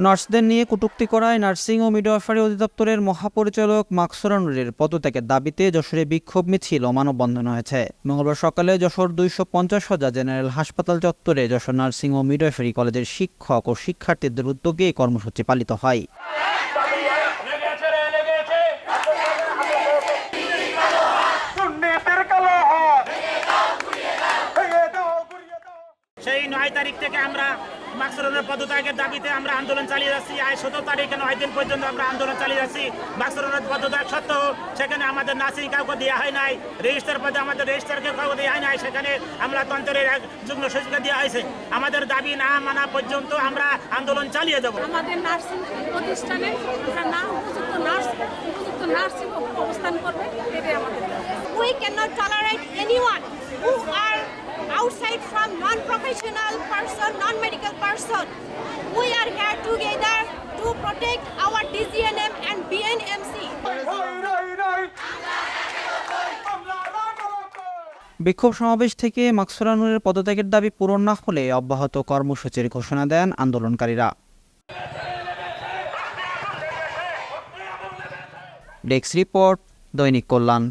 নার্সদের নিয়ে কটূক্তি করায় নার্সিং ও মিডওয়াইফারি অধিদপ্তরের মহাপরিচালক মাকসুরা নুরের পদত্যাগের দাবিতে যশোরে বিক্ষোভ মিছিল মানববন্ধন হয়েছে। মঙ্গলবার সকালে যশোর দুইশো পঞ্চাশ হাজার জেনারেল হাসপাতাল চত্বরে যশোর নার্সিং ও মিডওয়াইফারি কলেজের শিক্ষক ও শিক্ষার্থীদের উদ্যোগে এই কর্মসূচি পালিত হয়। সেই নয় তারিখ থেকে আমরা মাকসুরনের পদত্যাগের দাবিতে আমরা আন্দোলন চালিয়ে যাচ্ছি। আজ সতেরো তারিখে নয় দিন পর্যন্ত আমরা আন্দোলন চালিয়ে যাচ্ছি? মাকসুরনের পদত্যাগ সত্ত্বেও সেখানে আমাদের নার্সিং কাউকে দেওয়া হয় নাই রেজিস্টার পদে আমাদের রেজিস্টারকে কাউকে দেওয়া হয় নাই সেখানে আমরা তন্ত্রের এক যুগ্ম সচিবকে দেওয়া হয়েছে। আমাদের দাবি না মানা পর্যন্ত আমরা আন্দোলন চালিয়ে দেবো। আমাদের নার্সিং প্রতিষ্ঠানে না উপযুক্ত নার্স উপযুক্ত নার্সিং অবস্থান করবে এটাই আমাদের we cannot tolerate anyone who are outside from non-professional person, non-medical person. We are here together to protect our DGNM and BNMC. বিক্ষোভ সমাবেশ থেকে মাকসুরা নুরের পদত্যাগের দাবি পূরণ না হলে অব্যাহত কর্মসূচির ঘোষণা দেন আন্দোলনকারীরা ডেস্ক রিপোর্ট দৈনিক কল্যাণ